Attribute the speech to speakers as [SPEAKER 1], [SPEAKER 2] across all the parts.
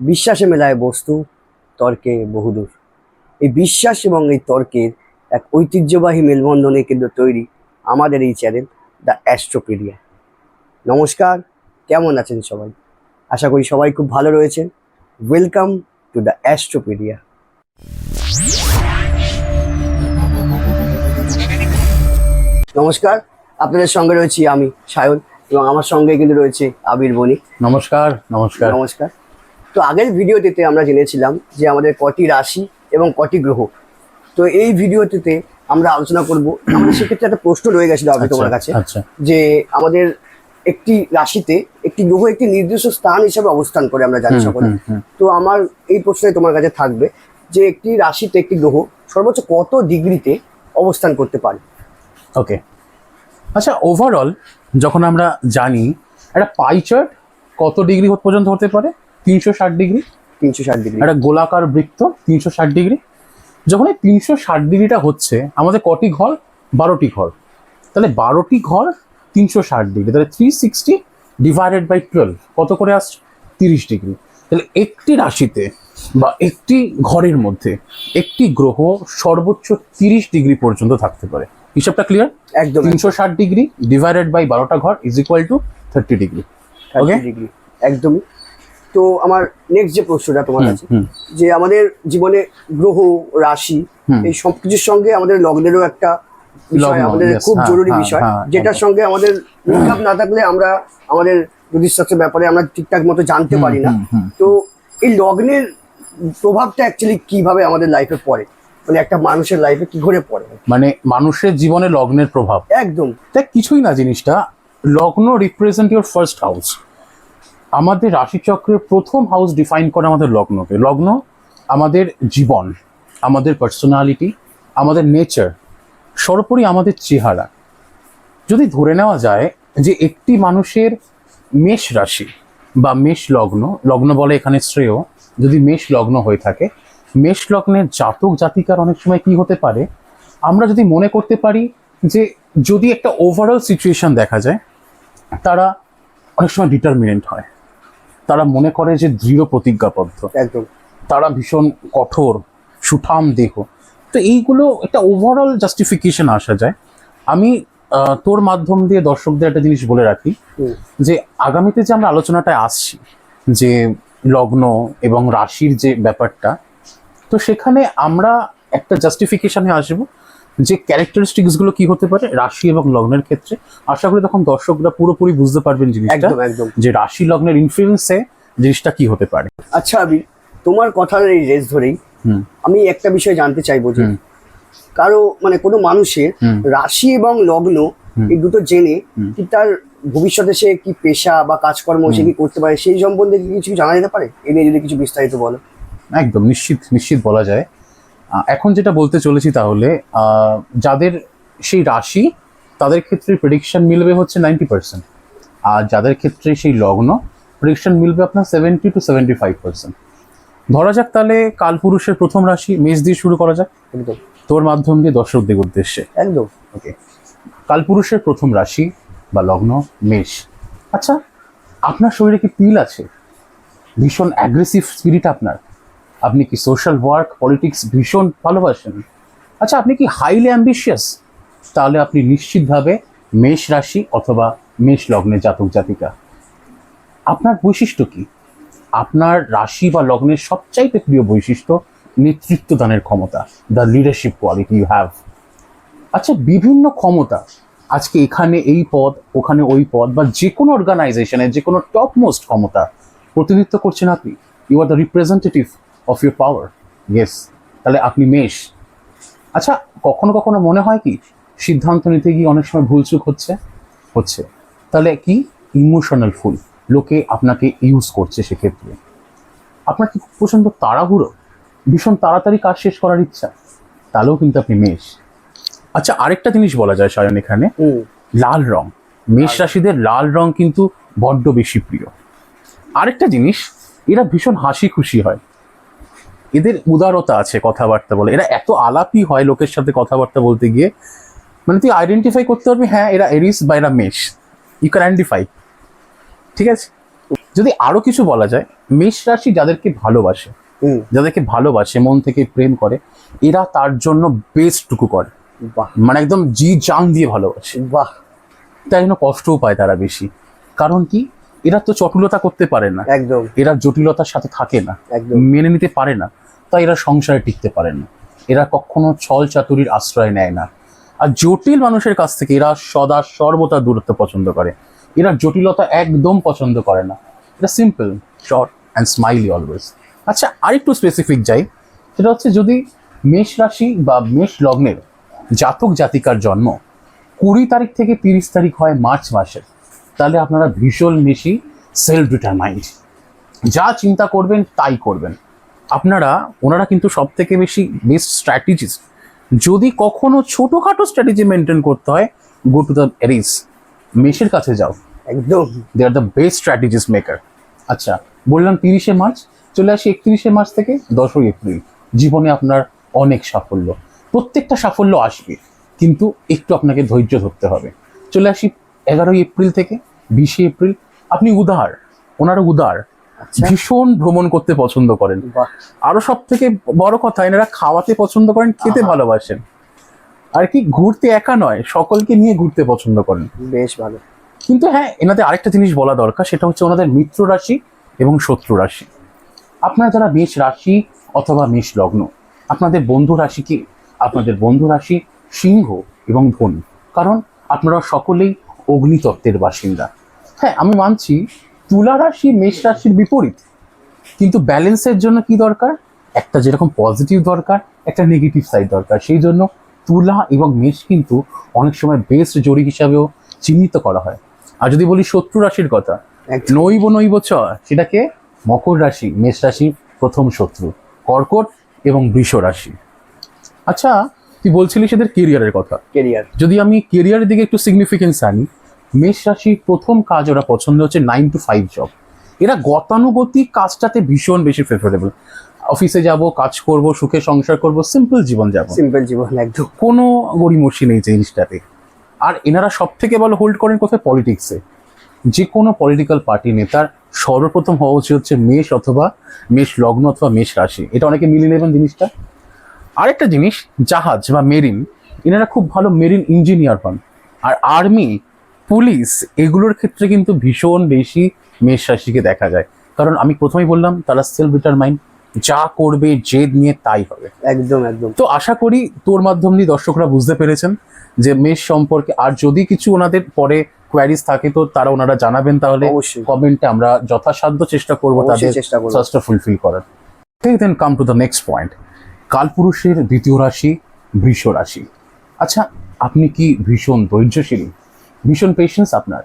[SPEAKER 1] বিশ্বাসে মেলায় বস্তু তর্কে বহুদূর। এই বিশ্বাস এবং এই তর্কের এক ঐতিহ্যবাহী মেলবন্ধনে কিন্তু তৈরি আমাদের এই চ্যানেল দ্য অ্যাস্ট্রোপিডিয়া। নমস্কার কেমন আছেন সবাই? আশা করি সবাই খুব ভালো রয়েছেন। ওয়েলকাম টু দ্য অ্যাস্ট্রোপিডিয়া নমস্কার আপনাদের সঙ্গে রয়েছি আমি সায়ন এবং আমার সঙ্গে কিন্তু রয়েছে আবির বণিক।
[SPEAKER 2] নমস্কার নমস্কার।
[SPEAKER 1] নমস্কার। তো আগের ভিডিওটিতে আমরা জেনেছিলাম যে আমাদের কটি রাশি এবং কটি গ্রহ। তো এই ভিডিওটিতে আমরা আলোচনা করব। আমাদের সেক্ষেত্রে একটা প্রশ্ন রয়ে গেছিল আগে তোমার কাছে
[SPEAKER 2] আচ্ছা।
[SPEAKER 1] যে আমাদের একটি রাশিতে একটি গ্রহ একটি নির্দিষ্ট স্থান হিসেবে অবস্থান করে আমরা জানি সকলে। তো আমার এই প্রশ্নই তোমার কাছে থাকবে যে একটি রাশিতে একটি গ্রহ সর্বোচ্চ কত ডিগ্রিতে অবস্থান করতে পারে?
[SPEAKER 2] ওকে। আচ্ছা ওভারঅল যখন আমরা জানি একটা পাই চার্ট কত ডিগ্রি পর্যন্ত হতে পারে? তিনশো ষাট ডিগ্রি?
[SPEAKER 1] তিনশো ষাট ডিগ্রি।
[SPEAKER 2] একটা গোলাকার বৃত্ত তিনশো ষাট ডিগ্রি। যখন এই তিনশো ষাট ডিগ্রিটা হচ্ছে আমাদের কটি ঘর? বারোটি ঘর। তাহলে বারোটি ঘর তিনশো ষাট ডিগ্রি। তাহলে three sixty divided by twelve কত করে আসছে? তিরিশ ডিগ্রি। তাহলে একটি রাশিতে বা একটি ঘরের মধ্যে একটি গ্রহ সর্বোচ্চ তিরিশ ডিগ্রি পর্যন্ত থাকতে পারে। হিসাবটা ক্লিয়ার
[SPEAKER 1] একদম।
[SPEAKER 2] তিনশো ষাট ডিগ্রি ডিভাইডেড বাই বারোটা ঘর is equal to thirty degree.
[SPEAKER 1] Degree. একদমই। তো আমার নেক্সট যে প্রশ্নটা তোমার কাছে যে আমাদের জীবনে গ্রহ রাশি এই সব কিছুর সঙ্গে আমাদের লগ্নেরও একটা বিষয় আমাদের খুব
[SPEAKER 2] হ্যাঁ,
[SPEAKER 1] জরুরি
[SPEAKER 2] হ্যাঁ,
[SPEAKER 1] বিষয়
[SPEAKER 2] হ্যাঁ,
[SPEAKER 1] যেটার সঙ্গে আমাদের লিঙ্ক না থাকলে আমরা আমাদের জ্যোতিষশাস্ত্রের ব্যাপারে আমরা ঠিকঠাক মতো জানতে পারি না। তো এই লগ্নের প্রভাবটা অ্যাকচুয়ালি কীভাবে আমাদের লাইফে পড়ে? মানে একটা মানুষের লাইফে কি করে পড়ে?
[SPEAKER 2] মানে মানুষের জীবনে লগ্নের প্রভাব।
[SPEAKER 1] একদম।
[SPEAKER 2] দেখ কিছুই না জিনিসটা লগ্ন রিপ্রেজেন্ট ইউর ফার্স্ট হাউস আমাদের রাশিচক্রের প্রথম হাউস ডিফাইন করে আমাদের লগ্নকে লগ্ন আমাদের জীবন, আমাদের পার্সোনালিটি আমাদের নেচার সর্বোপরি আমাদের চেহারা। যদি ধরে নেওয়া যায় যে একটি মানুষের মেষ রাশি বা মেষ লগ্ন লগ্ন বলে এখানে শ্রেয়, যদি মেষ লগ্ন হয়ে থাকে, মেষ লগ্নের জাতক জাতিকার অনেক সময় কি হতে পারে? আমরা যদি মনে করতে পারি যে যদি একটা ওভারঅল সিচুয়েশন দেখা যায়, তারা অনেক সময় ডিটারমিনেন্ট হয়। তারা মনে করে যে দৃঢ় প্রতিজ্ঞাবদ্ধ।
[SPEAKER 1] একদম।
[SPEAKER 2] তারা ভীষণ কঠোর সুঠাম দেহ। তো এইগুলো একটা ওভারঅল জাস্টিফিকেশন আসা যায়। আমি তোর মাধ্যম দিয়ে দর্শকদের একটা জিনিস বলে রাখি যে আগামীতে যে আমরা আলোচনাটায় আসছি যে লগ্ন এবং রাশির যে ব্যাপারটা তো সেখানে আমরা একটা জাস্টিফিকেশনে আসব। যে ক্যারেক্টারিস্টিক্সগুলো কি হতে পারে? রাশি এবং লগ্নের ক্ষেত্রে। আশা করি তখন দর্শকরা পুরোপুরি বুঝতে পারবেন জিনিসটা। যে রাশি লগ্নের ইনফ্লুয়েন্সে জিনিসটা কি হতে পারে।
[SPEAKER 1] আচ্ছা আবি তোমার কথার এই রেস ধরেই আমি একটা বিষয় জানতে চাইব যে কারও মানে কোনো মানুষের রাশি এবং লগ্ন এই দুটো জেনে কি তার ভবিষ্যতে সে কি পেশা বা কাজকর্ম সে কি করতে পারে? সেই সম্বন্ধে কি কিছু জানা যেতে পারে? এ নিয়ে যদি কিছু বিস্তারিত বলো।
[SPEAKER 2] একদম নিশ্চিত নিশ্চিত বলা যায়। এখন যেটা বলতে চলেছি তাহলে যাদের সেই রাশি তাদের ক্ষেত্রে প্রেডিকশন মিলবে হচ্ছে নাইনটি পার্সেন্ট আর যাদের ক্ষেত্রে সেই লগ্ন প্রেডিকশন মিলবে আপনার seventy two seventy five percent ধরা যাক তাহলে কালপুরুষের প্রথম রাশি মেষ দিয়ে শুরু করা যাক।
[SPEAKER 1] একদম।
[SPEAKER 2] তোর মাধ্যম দিয়ে দর্শকদের উদ্দেশ্যে।
[SPEAKER 1] একদম।
[SPEAKER 2] ওকে কালপুরুষের প্রথম রাশি বা লগ্ন মেষ। আচ্ছা আপনার শরীরে কি পিল আছে? ভীষণ অ্যাগ্রেসিভ স্পিরিট আপনার। আপনি কি সোশ্যাল ওয়ার্ক পলিটিক্স ভীষণ ভালোবাসেন? আচ্ছা আপনি কি হাইলি অ্যাম্বিশিয়াস তাহলে আপনি নিশ্চিতভাবে মেষ রাশি অথবা মেষ লগ্নে জাতক জাতিকা। আপনার বৈশিষ্ট্য কি? আপনার রাশি বা লগ্নের সবচাইতে প্রিয় বৈশিষ্ট্য নেতৃত্ব দানের ক্ষমতা the leadership quality you have আচ্ছা বিভিন্ন ক্ষমতা, আজকে এখানে এই পদ, ওখানে ওই পদ বা যে কোনো অর্গানাইজেশনের যে কোনো টপ মোস্ট ক্ষমতা প্রতিনিধিত্ব করছেন আপনি। You are the representative of your power yes তাহলে আপনি মেষ। আচ্ছা কখনো কখনো মনে হয় কি সিদ্ধান্ত নিতে গিয়ে অনেক সময় ভুলচুক হচ্ছে? হচ্ছে। তাহলে কি? ইমোশনাল ফুল লোকে আপনাকে ইউজ করছে সেক্ষেত্রে। আপনার কি প্রচণ্ড তাড়াহুড়ো? ভীষণ তাড়াতাড়ি কাজ শেষ করার ইচ্ছা। তাহলেও কিন্তু আপনি মেষ। আচ্ছা আরেকটা জিনিস বলা যায় সায়ন এখানে। লাল রং। মেষ রাশিদের লাল রং কিন্তু বড্ড বেশি প্রিয়। আরেকটা জিনিস এরা ভীষণ হাসি খুশি হয়। এদের উদারতা আছে কথাবার্তা বলে। এরা এত আলাপি হয় লোকের সাথে কথাবার্তা বলতে গিয়ে। মানে তুই আইডেন্টিফাই করতে পারবি হ্যাঁ এরা এরিস বা এরা মেষ। ইউ ক্যান আইডেন্টিফাই ঠিক আছে? যদি আরও কিছু বলা যায় মেষ রাশি যাদেরকে ভালোবাসে যাদেরকে ভালোবাসে মন থেকে প্রেম করে এরা তার জন্য বেস্টটুকু করে।
[SPEAKER 1] বাহ।
[SPEAKER 2] মানে একদম জি জান দিয়ে ভালোবাসে।
[SPEAKER 1] বাহ।
[SPEAKER 2] তাই জন্য কষ্টও পায় তারা বেশি। কারণ কি? এরা তো চটুলতা করতে পারে না।
[SPEAKER 1] একদম।
[SPEAKER 2] এরা জটিলতার সাথে থাকে না।
[SPEAKER 1] একদম।
[SPEAKER 2] মেনে নিতে পারে না। তাই এরা সংসারে টিকতে পারে না। এরা কখনো ছল চাতুরির আশ্রয় নেয় না। আর জটিল মানুষের কাছ থেকে এরা সদা সর্বদা দূরত্ব পছন্দ করে। এরা জটিলতা একদম পছন্দ করে না। এটা simple short and smiley always আচ্ছা আরেকটু স্পেসিফিক যাই। সেটা হচ্ছে যদি মেষ রাশি বা মেষ লগ্নের জাতক জাতিকার জন্ম কুড়ি তারিখ থেকে তিরিশ তারিখ হয় মার্চ মাসের। তাহলে আপনারা ভীষণ বেশি সেলফ ডিটারমাইন্ড যা চিন্তা করবেন তাই করবেন। আপনারা ওনারা কিন্তু সব থেকে বেশি বেস্ট স্ট্র্যাটেজিস্ট যদি কখনো ছোটোখাটো স্ট্র্যাটেজি মেনটেন করতে হয় গো টু দ্য এরিস মেষের কাছে যাও।
[SPEAKER 1] একদম।
[SPEAKER 2] They are the best strategist maker আচ্ছা বললাম তিরিশে মার্চ চলে আসি একত্রিশে মার্চ থেকে দশই এপ্রিল। জীবনে আপনার অনেক সাফল্য। প্রত্যেকটা সাফল্য আসবে কিন্তু একটু আপনাকে ধৈর্য ধরতে হবে। চলে আসি এগারোই এপ্রিল থেকে। বিশে এপ্রিল। আপনি উদার ওনারা উদার।
[SPEAKER 1] আচ্ছা।
[SPEAKER 2] ভীষণ ভ্রমণ করতে পছন্দ করেন। আরও সব থেকে বড় কথা এনারা খাওয়াতে পছন্দ করেন খেতে ভালোবাসেন। আর কি ঘুরতে একা নয় সকলকে নিয়ে ঘুরতে পছন্দ করেন।
[SPEAKER 1] বেশ ভালো।
[SPEAKER 2] কিন্তু হ্যাঁ এনাদের আরেকটা জিনিস বলা দরকার সেটা হচ্ছে ওনাদের মিত্র রাশি এবং শত্রু রাশি। আপনারা যারা মেষ রাশি অথবা মেষ লগ্ন আপনাদের বন্ধু রাশি কি? আপনাদের বন্ধু রাশি সিংহ এবং ধনু। কারণ আপনারা সকলেই অগ্নিতত্ত্বের বাসিন্দা। হ্যাঁ আমি মানছি তুলা রাশি মেষ রাশির বিপরীত। কিন্তু ব্যালেন্সের জন্য কি দরকার? একটা যেরকম পজিটিভ দরকার একটা নেগেটিভ সাইড দরকার। সেই জন্য তুলা এবং মেষ কিন্তু অনেক সময় বেস্ট জড়ি হিসাবেও চিহ্নিত করা হয়। আর যদি বলি শত্রু রাশির কথা নৈব নৈব চ সেটাকে মকর রাশি মেষ রাশির প্রথম শত্রু কর্কট এবং বৃষ রাশি। আচ্ছা তুই বলছিলি এদের কেরিয়ারের কথা।
[SPEAKER 1] কেরিয়ার
[SPEAKER 2] যদি আমি কেরিয়ারের দিকে একটু সিগনিফিকেন্স আনি মেষ রাশির প্রথম কাজ ওরা পছন্দ হচ্ছে নাইন টু ফাইভ জব এরা গতানুগতিক কাজটাতে ভীষণ বেশি ফেভারেবল অফিসে যাব কাজ করব সুখে সংসার করব সিম্পল জীবন যাব
[SPEAKER 1] সিম্পল জীবন একদম।
[SPEAKER 2] কোনো গড়িমসি নেই জিনিসটাতে। আর এনারা সব থেকে ভালো হোল্ড করেন কোথায়? পলিটিক্সে যে কোনো পলিটিক্যাল পার্টি নেতার সর্বপ্রথম হওয়া উচিত হচ্ছে মেষ অথবা মেষ লগ্ন অথবা মেষ রাশি। এটা অনেকে মিলিয়ে নেবেন জিনিসটা। আরেকটা জিনিস জাহাজ বা মেরিন এনারা খুব ভালো মেরিন ইঞ্জিনিয়ার হন। আর আর্মি পুলিশ এগুলোর ক্ষেত্রে কিন্তু ভীষণ বেশি মেষ রাশিকে দেখা যায়। কারণ আমি প্রথমেই বললাম তারা সেলফ ডিটারমাইন্ড যা করবে জেদ নিয়ে তাই হবে।
[SPEAKER 1] একদম একদম।
[SPEAKER 2] তো আশা করি তোর মাধ্যম দিয়ে দর্শকরা বুঝতে পেরেছেন যে মেষ সম্পর্কে আর যদি কিছু ওনাদের পরে কোয়ারিজ থাকে তো তারা ওনারা জানাবেন তাহলে কমেন্টে আমরা যথাসাধ্য চেষ্টা করব তাদের
[SPEAKER 1] চেষ্টা
[SPEAKER 2] ফুলফিল করার। ঠিক then come to the next point কালপুরুষের দ্বিতীয় রাশি বৃষ রাশি। আচ্ছা আপনি কি ভীষণ ধৈর্যশীল? ভীষণ পেশেন্স আপনার।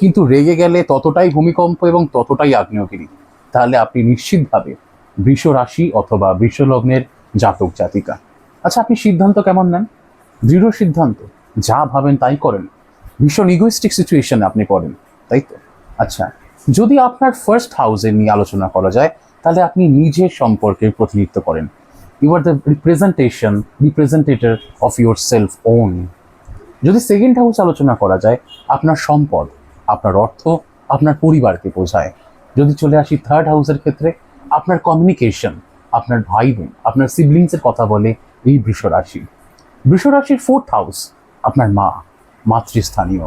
[SPEAKER 2] কিন্তু রেগে গেলে ততটাই ভূমিকম্প এবং ততটাই আগ্নেয়গিরি। তাহলে আপনি নিশ্চিতভাবে বৃষ রাশি অথবা বৃষ লগ্নের জাতক জাতিকা। আচ্ছা আপনি সিদ্ধান্ত কেমন নেন? দৃঢ় সিদ্ধান্ত। যা ভাবেন তাই করেন। ভীষণ ইগোইস্টিক সিচুয়েশনে আপনি পড়েন, তাই তো? আচ্ছা যদি আপনার ফার্স্ট হাউসে নিয়ে আলোচনা করা যায়, তাহলে আপনি নিজের সম্পর্কে প্রতিনিধিত্ব করেন। You are the representation representator of your self own যদি সেকেন্ড হাউস আলোচনা করা যায়, আপনার সম্পদ, আপনার অর্থ, আপনার পরিবারকে বোঝায়। যদি চলে আসি থার্ড হাউসের ক্ষেত্রে, আপনার কমিউনিকেশন আপনার ভাই বোন আপনার সিবলিংসের কথা বলে এই বৃষ রাশি। বৃষ রাশির ফোর্থ হাউস আপনার মা, মাতৃস্থানীয়।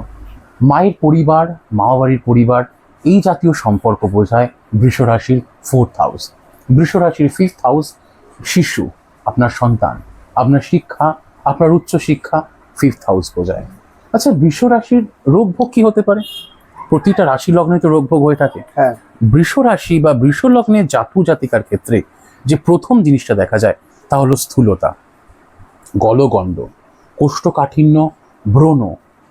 [SPEAKER 2] মায়ের পরিবার মা বাড়ির পরিবার, এই জাতীয় সম্পর্ক বোঝায় বৃষ রাশির ফোর্থ হাউস বৃষ রাশির ফিফথ হাউস শিশু, আপনার সন্তান, আপনার শিক্ষা, আপনার উচ্চ শিক্ষা ফিফথ হাউস বোঝায় আচ্ছা বৃষ রাশির রোগ ভোগ কি হতে পারে? প্রতিটা রাশি লগ্নে তো রোগ ভোগ হয়ে থাকে।
[SPEAKER 1] হ্যাঁ।
[SPEAKER 2] বৃষ রাশি বা বৃষ লগ্নের জাতু জাতিকার ক্ষেত্রে যে প্রথম জিনিসটা দেখা যায় তা হলো স্থূলতা। গলগণ্ড কোষ্ঠকাঠিন্য ব্রণ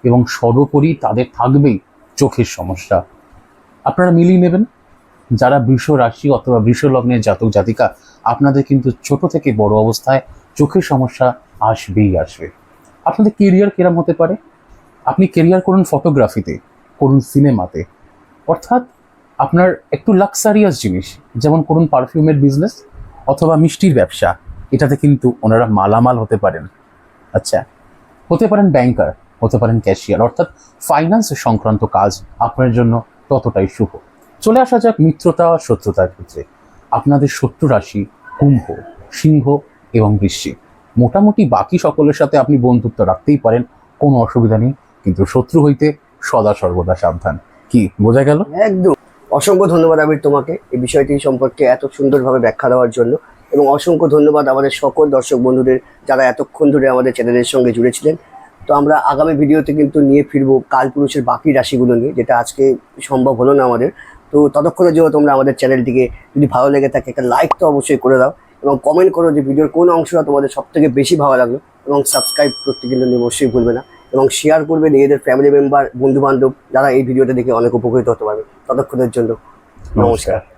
[SPEAKER 2] এবং সর্বোপরি তাদের থাকবেই চোখের সমস্যা। আপনারা মিলিয়ে নেবেন। যারা বৃষ রাশি অথবা বৃষ লগ্নের জাতক জাতিকা আপনাদের কিন্তু ছোট থেকে বড় অবস্থায় চোখের সমস্যা আসবেই আসবে। আপনাদের কেরিয়ার কিরম হতে পারে? আপনি কেরিয়ার করুন ফটোগ্রাফিতে করুন সিনেমাতে অর্থাৎ আপনার একটু লাক্সারিয়াস জিনিস, যেমন করুন পারফিউমের বিজনেস অথবা মিষ্টির ব্যবসা, এটাতে কিন্তু ওনারা মালামাল হতে পারেন। আচ্ছা হতে পারেন ব্যাংকার হতে পারেন ক্যাশিয়ার অর্থাৎ ফাইন্যান্স সংক্রান্ত কাজ আপনার জন্য ততটাই শুভ। চলে আসা যাক মিত্রতা, শত্রুতার ক্ষেত্রে। আপনাদের শত্রু রাশি কুম্ভ, সিংহ এবং বৃশ্চিক। মোটামুটি বাকি সকলের সাথে আপনি বন্ধুত্ব রাখতেই পারেন, কোনো অসুবিধা নেই। কিন্তু শত্রু হইতে সদা সর্বদা সাবধান। কি, বোঝা গেল?
[SPEAKER 1] একদম। অসংখ্য ধন্যবাদ আবির তোমাকে এই বিষয়টি সম্পর্কে এত সুন্দরভাবে ব্যাখ্যা দেওয়ার জন্য এবং অসংখ্য ধন্যবাদ আমাদের সকল দর্শক বন্ধুদের যারা এতক্ষণ ধরে আমাদের চ্যানেলের সঙ্গে জুড়েছিলেন। তো আমরা আগামী ভিডিওতে কিন্তু নিয়ে ফিরবো কালপুরুষের বাকি রাশিগুলো নিয়ে, যেটা আজকে সম্ভব হলো না আমাদের। তো ততক্ষণের জন্য তোমরা আমাদের চ্যানেলটিকে যদি ভালো লেগে থাকে একটা লাইক তো অবশ্যই করে দাও। এবং কমেন্ট করো যে ভিডিওর কোন অংশটা তোমাদের সবথেকে বেশি ভালো লাগল এবং সাবস্ক্রাইব করতে কিন্তু অবশ্যই ভুলবে না এবং শেয়ার করবে নিজেদের ফ্যামিলি মেম্বার বন্ধুবান্ধব যারা এই ভিডিওটা দেখে অনেক উপকৃত হতে পারবে। ততক্ষণের জন্য নমস্কার।